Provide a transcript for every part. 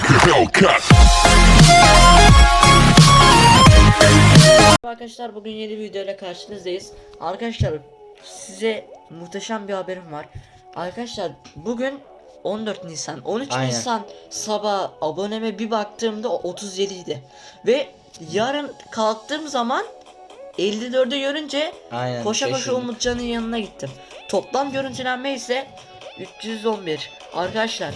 like a Hellcat. Arkadaşlar bugün yeni bir videoyla karşınızdayız. Arkadaşlar size muhteşem bir haberim var. Arkadaşlar bugün 14 Nisan 13 Aynen. Nisan sabah aboneme bir baktığımda o 37 idi. Ve yarın kalktığım zaman 54'ü görünce Aynen. koşa koşa şaşırdım. Umutcan'ın yanına gittim. Toplam görüntülenme ise 311. Arkadaşlar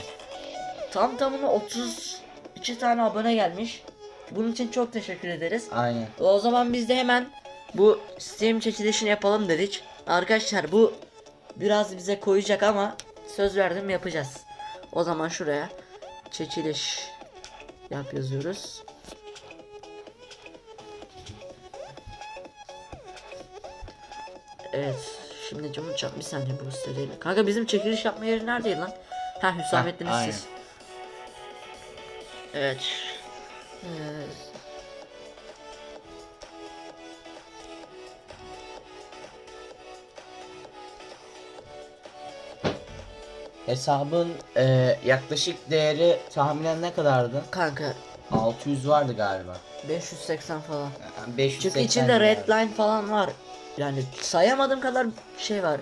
tam tamına 32 tane abone gelmiş. Bunun için çok teşekkür ederiz. Aynen. O zaman biz de hemen bu Steam çekilişini yapalım dedik. Arkadaşlar bu biraz bize koyacak ama söz verdim yapacağız. O zaman şuraya çekiliş yap yazıyoruz. Evet. Şimdi camı çap bir saniye bu siteyle. Kanka bizim çekiliş yapma yeri neredeydi lan? Ha Hüsamettin'in siz. Evet. Evet. Hesabın e, yaklaşık değeri tahminen ne kadardı? Kanka 600 vardı galiba. 580 falan. Yani 580 Çünkü içinde yani. redline falan var. Yani sayamadığım kadar şey var.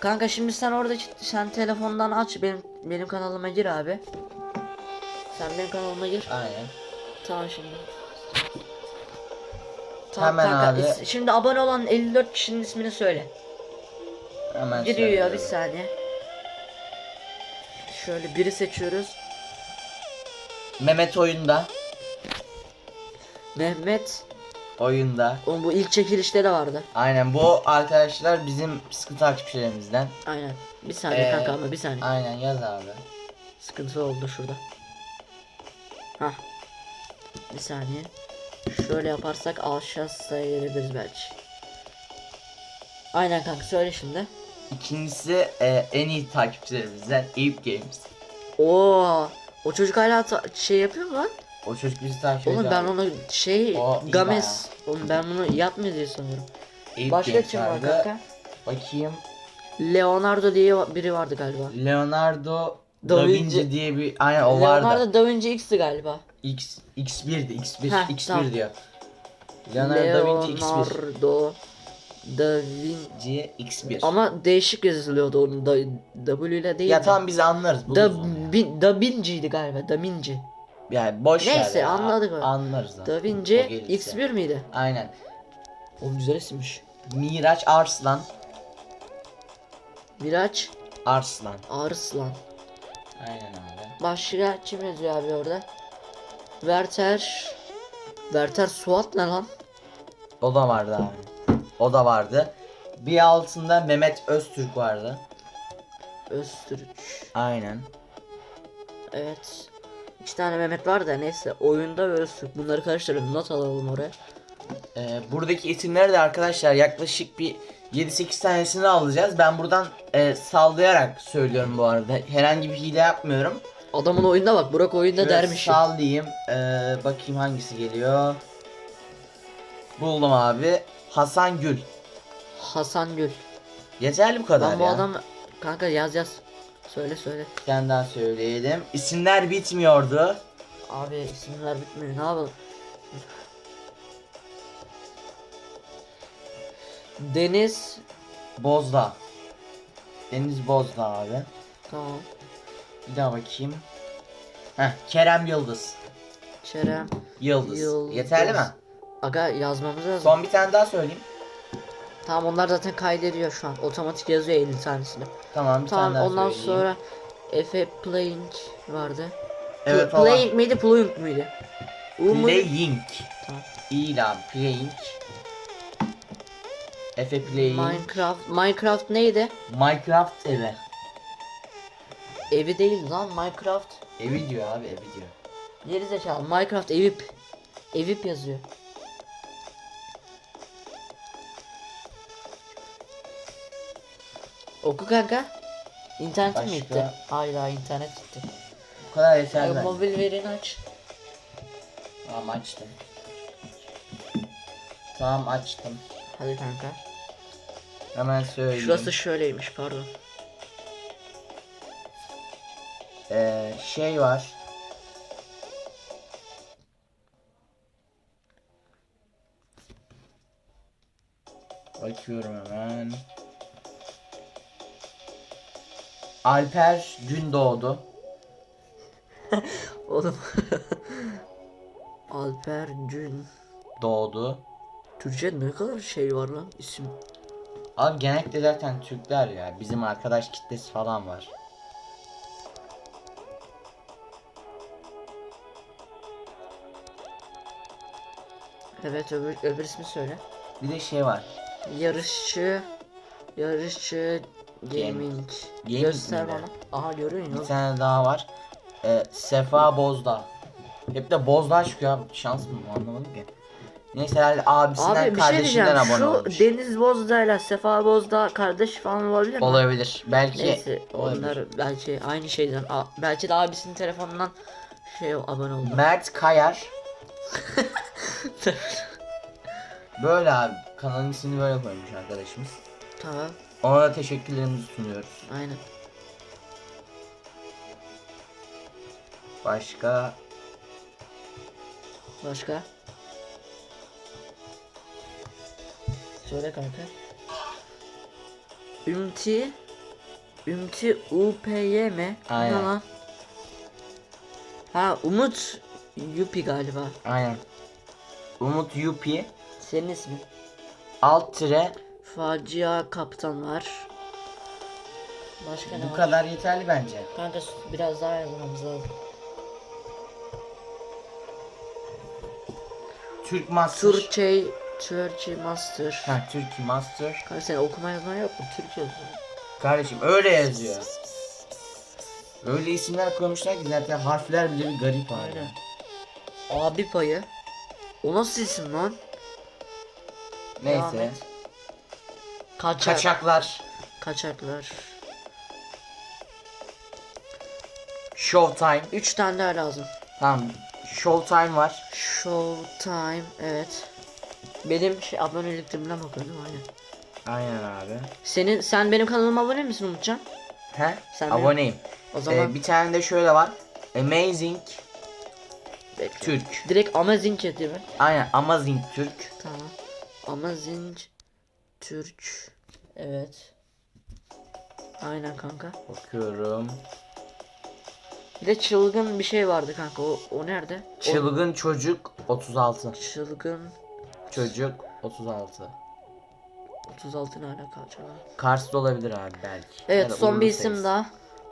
Kanka şimdi sen orada sen telefondan aç benim benim kanalıma gir abi. Sen benim kanalıma gir. Aynen. Tamam şimdi. Hemen abi. is- Şimdi abone olan 54 kişinin ismini söyle. Hemen Giriyor ya bir söylüyorum. saniye. Şöyle biri seçiyoruz. Mehmet oyunda. Mehmet. Oyunda. Oğlum bu ilk çekilişte de vardı. Aynen bu arkadaşlar bizim sıkı takipçilerimizden. Aynen. Bir saniye Ee, kanka ama bir saniye. Aynen yaz abi. Sıkıntı oldu şurada. Hah. Bir saniye. Şöyle yaparsak aşağı sıraya gelebiliriz belki. Aynen kanka söyle şimdi. İkincisi e, en iyi takipçilerimizden Eyüp Games. Oo, o çocuk hala ta- şey yapıyor mu lan? O çocuk bizi takip Oğlum ediyor ben abi. onu şey O iyi Games. Oğlum ben bunu yapmıyor diye sanıyorum. Eyüp Başka kim var kanka? Bakayım. Leonardo diye biri vardı galiba. Leonardo Da da Vinci. Vinci diye bir aynen o vardı. Leonardo da Vinci X'ti galiba. X X1'di X1 Heh, X1 tamam. diyor. Leonardo da Vinci X1. Leonardo da Vinci C X1. ama değişik yazılıyordu onun da W ile değil. ya mi? tamam biz anlarız. Da, buluruz onu ya. Bin, da Vinci'ydi galiba. Da Vinci. Yani boş ver Neyse, ya. anladık onu. Anlarız da. O Vinci gelirse. X1 miydi? Aynen. O güzel isimmiş. Miraç Arslan. Miraç Arslan. Arslan. Aynen abi. Başka kim yazıyor abi orada? Werther. Werther Suat ne lan? O da vardı abi. O da vardı. Bir altında Mehmet Öztürk vardı. Öztürk. Aynen. Evet. İki tane Mehmet var da neyse. Oyunda ve Öztürk. Bunları karıştıralım. Not alalım oraya. Ee, buradaki isimleri de arkadaşlar yaklaşık bir 7-8 tanesini alacağız. Ben buradan e, sallayarak söylüyorum bu arada. Herhangi bir hile yapmıyorum. Adamın oyunda bak. Burak oyunda Şöyle dermiş. Sallayayım. Ee, bakayım hangisi geliyor. Buldum abi. Hasan Gül. Hasan Gül. Yeterli bu kadar Lan bu ya. adam kanka yaz yaz. Söyle söyle. Daha söyleyelim. İsimler bitmiyordu. Abi isimler bitmiyor. Ne yapalım? Deniz Bozda. Deniz Bozda abi. tamam. Bir daha bakayım. Heh, Kerem Yıldız. Kerem Yıldız. Yıldız. Yeterli mi? Aga yazmamız lazım. Son bir tane daha söyleyeyim. Tamam onlar zaten kaydediyor şu an. Otomatik yazıyor 50 tanesini. Tamam bir Tamam tane daha ondan söyleyeyim. sonra Efe Playing vardı. Evet Pl-. Playing miydi Playing miydi? U muydu? Playing. Tamam. İyi lan Playing. Efe Playing. Minecraft Minecraft neydi? Minecraft evi. Evi değil lan Minecraft. Evi diyor abi evi diyor. Geri zekalı Minecraft evip. Evip yazıyor. Oku kanka. İnternet mi gitti? Hayır daha internet gitti. Bu kadar yeterli. Ay, mobil verini aç. Tamam açtım. Tamam açtım. Hadi kanka. Hemen söyleyeyim. Şurası şöyleymiş pardon. Ee, şey var. Bakıyorum hemen. Alper Gündoğdu. Oğlum. Alper Gün. Doğdu. Türkçe ne kadar şey var lan isim. Abi genellikle zaten Türkler ya. Bizim arkadaş kitlesi falan var. Evet öbür, öbür ismi söyle. Bir de şey var. Yarışçı. Yarışçı gaming. Gaming Göster bana. Aha görüyor Bir musun? tane daha var. Ee, Sefa Bozdağ. Hep de Bozdağ çıkıyor abi. Şans mı anlamadım ki. Neyse herhalde abisinden Abi bir şey kardeşinden diyeceğim. abone Şu olmuş. Deniz Bozdağ ile Sefa Bozdağ kardeş falan olabilir mi? Olabilir. Belki Neyse olabilir. onlar belki aynı şeyden. a- belki de abisinin telefonundan şey abone oldu. Mert Kayar. böyle abi. Kanalın ismini böyle koymuş arkadaşımız. tamam. Ona da teşekkürlerimizi sunuyoruz. Aynen. Başka Başka? Söyle kanka. Ümti Ümti UPY mi? Aynen. Ne lan? Ha Umut Yupi galiba. aynen. Umut Yupi Senin ismin. alt tire Facia kaptan var. Başka ne bu var? kadar yeterli bence. Kanka biraz daha yazmamız lazım. Türk Master. Türkçe Türkçe Master. Ha Türk Master. Kanka sen okuma yazma yok mu? Türkçe yazıyor. Kardeşim öyle yazıyor. Öyle isimler koymuşlar ki zaten harfler bile bir garip abi. Aynen. Abi payı. O nasıl isim lan? Neyse. et. Kaçak. Kaçaklar. Kaçaklar. Showtime. 3 tane daha lazım. Tamam. Showtime var. Showtime evet. Benim şey, aboneliklerimden bakıyordum aynen. Aynen abi. Senin sen benim kanalıma abone misin Umutcan? He? Sen benim- Aboneyim. O zaman Ee, bir tane de şöyle var. Amazing bekle. Türk. Direkt Amazing chat değil mi? Aynen Amazing Türk. Tamam. Amazing Türk. Evet. Aynen kanka. Bakıyorum. Bir de çılgın bir şey vardı kanka. O, o nerede? O- Çılgın çocuk 36. çılgın Çocuk 36. 36 ne alaka acaba? Kars'ta olabilir abi belki. Evet Ya da son bir isim Ses. daha.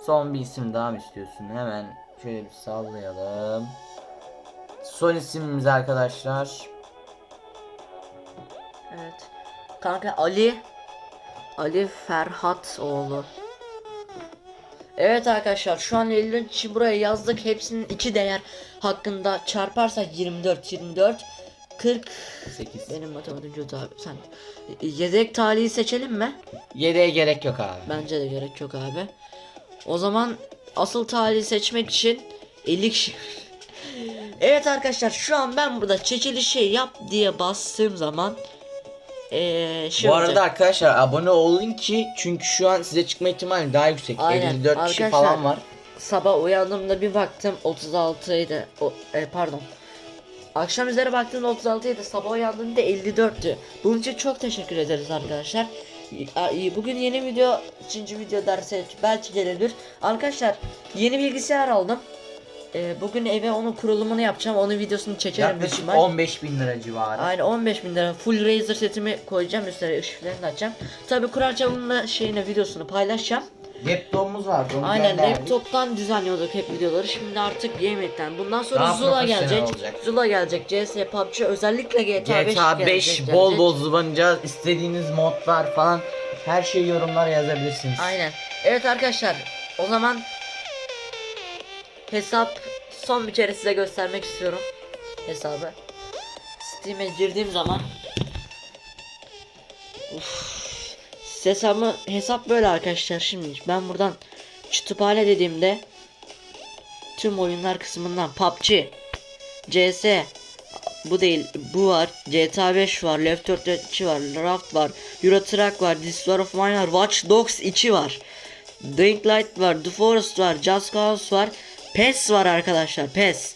Son bir isim daha mı istiyorsun? Hemen şöyle bir sallayalım. Son isimimiz arkadaşlar. Evet. Kanka Ali Ali Ferhat oğlu. Evet arkadaşlar şu an 53 için buraya yazdık. Hepsinin iki değer hakkında çarparsak 24 24 40 8. benim matematiğim kötü abi sen yedek talihi seçelim mi? Yedeğe gerek yok abi. Bence de gerek yok abi. O zaman asıl talihi seçmek için 50 kişi. evet arkadaşlar şu an ben burada çekilişi yap diye bastığım zaman eee şey Bu arada olacak. arkadaşlar abone olun ki çünkü şu an size çıkma ihtimali daha yüksek. Aynen. 54 kişi Arkadaşlar, falan var. sabah uyandığımda bir baktım 36 idi. O, e, pardon. Akşam üzere baktığımda 36 idi. Sabah uyandığımda 54'tü. Bunun için çok teşekkür ederiz arkadaşlar. Bugün yeni video, ikinci video derse belki gelebilir. Arkadaşlar yeni bilgisayar aldım. E, bugün eve onun kurulumunu yapacağım. Onun videosunu çekerim Yaklaşık ihtimal. 15 bin lira civarı. Aynen 15 bin lira full Razer setimi koyacağım üstüne ışıklarını da açacağım. Tabi Kur'an çabukla şeyine videosunu paylaşacağım. Laptopumuz var. onu Aynen gönderdik. laptoptan düzenliyorduk hep videoları. Şimdi artık yemekten. Bundan sonra Daha Zula profesyonel gelecek. olacak. Zula gelecek. CS, PUBG özellikle GTA, 5 GTA 5 gelecek, bol gelecek. bol zıvanacağız. İstediğiniz modlar falan her şeyi yorumlara yazabilirsiniz. Aynen. Evet arkadaşlar o zaman hesap son bir kere size göstermek istiyorum hesabı. Steam'e girdiğim zaman Uf. Hesabı, hesap böyle arkadaşlar şimdi ben buradan kütüphane dediğimde tüm oyunlar kısmından PUBG, CS, bu değil bu var GTA 5 var Left 4 Dead 2 var Raft var Euro Truck var This War of Mine var Watch Dogs 2 var Dying Light var, The Forest var, Just Cause var, PES var arkadaşlar, PES.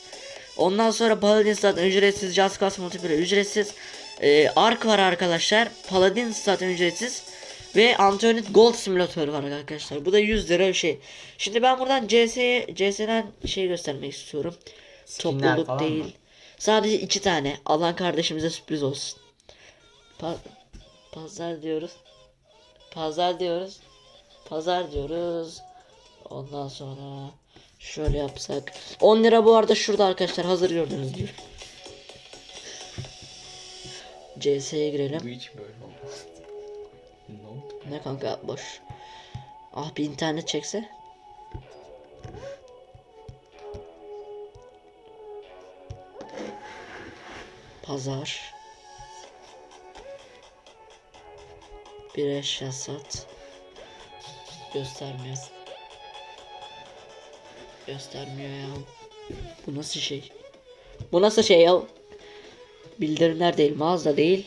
Ondan sonra Paladin zaten ücretsiz, Just Cause Multiplayer ücretsiz. Ee, Ark var arkadaşlar, Paladin zaten ücretsiz. Ve Antonit Gold Simülatör var arkadaşlar. Bu da 100 lira bir şey. Şimdi ben buradan CS'ye CS'den şey göstermek istiyorum. Skinler Topluluk falan mı? değil. Sadece iki tane. Alan kardeşimize sürpriz olsun. Pa- pazar diyoruz. Pazar diyoruz. Pazar diyoruz. Ondan sonra şöyle yapsak. 10 lira bu arada şurada arkadaşlar hazır gördüğünüz gibi. CS'ye girelim. Bu hiç böyle olmaz. Ne oldu? Ne kanka boş. Ah bir internet çekse. Pazar. Bir eşya sat. Göstermiyor. Göstermiyor ya. Bu nasıl şey? Bu nasıl şey ya? Bildirimler değil, mağaza değil.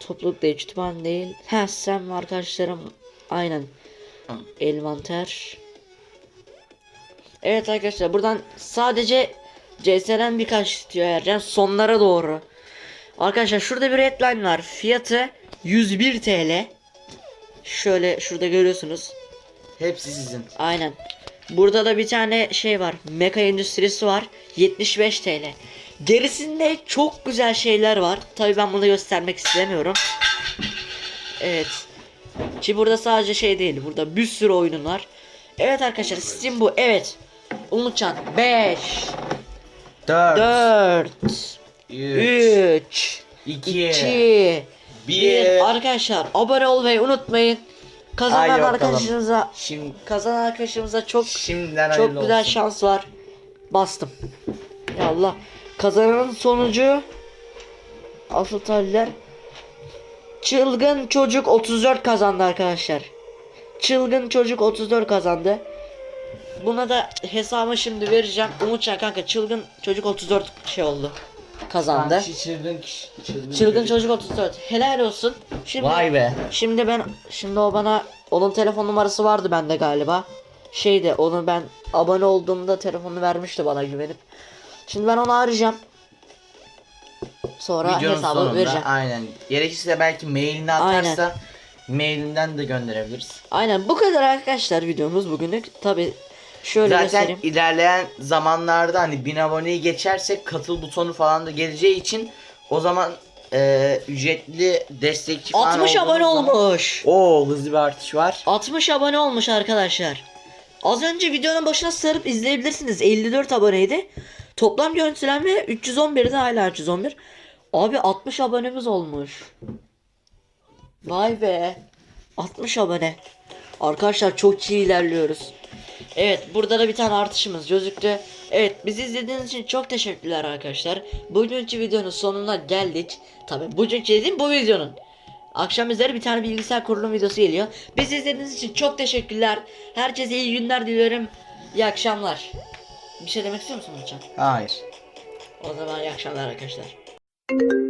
Topluluk değil, kütüphane değil. Ha sen ve arkadaşlarım aynen. Elvanter. Evet arkadaşlar buradan sadece CS'den birkaç istiyor Ercan sonlara doğru. Arkadaşlar şurada bir redline var. Fiyatı 101 TL. Şöyle şurada görüyorsunuz. Hepsi sizin. Aynen. Burada da bir tane şey var. Meka endüstrisi var. 75 TL. Gerisinde çok güzel şeyler var. Tabii ben bunu göstermek istemiyorum. Evet. Ki burada sadece şey değil. Burada bir sürü oyunun var. Evet arkadaşlar Steam bu. Evet. Umutcan 5 4, 4 üç, 3 2, 2 bir. 1 Arkadaşlar abone olmayı unutmayın. Kazanan Haydi bakalım. arkadaşınıza Şimdi kazanan arkadaşımıza çok şimdiden çok hayırlı güzel olsun. şans var. Bastım. Ya Allah. Kazananın sonucu asıl tarihler Çılgın çocuk 34 kazandı arkadaşlar. Çılgın çocuk 34 kazandı. Buna da hesabı şimdi vereceğim. Umutcan kanka çılgın çocuk 34 şey oldu. Kazandı. Kişi çılgın. Çılgın, Çılgın çocuk 34. Helal olsun. Şimdi Vay be. Şimdi ben şimdi o bana onun telefon numarası vardı bende galiba. Şeyde onu ben abone olduğumda telefonu vermişti bana güvenip. Şimdi ben onu arayacağım. Sonra Videonun hesabı sonunda vereceğim. aynen. Gerekirse belki mailini atarsa mailinden de gönderebiliriz. Aynen bu kadar arkadaşlar videomuz bugünlük. Tabi şöyle Zaten göstereyim. ilerleyen zamanlarda hani 1000 aboneyi geçersek katıl butonu falan da geleceği için o zaman e, ücretli destekçi falan 60 abone olduğumuz zaman- olmuş. Oo hızlı bir artış var. 60 abone olmuş arkadaşlar. Az önce videonun başına sarıp izleyebilirsiniz. 54 aboneydi. Toplam görüntülenme 311'de hala 311. Abi 60 abonemiz olmuş. Vay be. 60 abone. Arkadaşlar çok iyi ilerliyoruz. Evet burada da bir tane artışımız gözüktü. Evet bizi izlediğiniz için çok teşekkürler arkadaşlar. Bugünkü videonun sonuna geldik. Tabi bugünkü dediğim bu videonun. Akşam üzeri bir tane bilgisayar kurulum videosu geliyor. Bizi izlediğiniz için çok teşekkürler. Herkese iyi günler diliyorum. İyi akşamlar. Bir şey demek istiyor musun hocam? Hayır. O zaman iyi akşamlar arkadaşlar.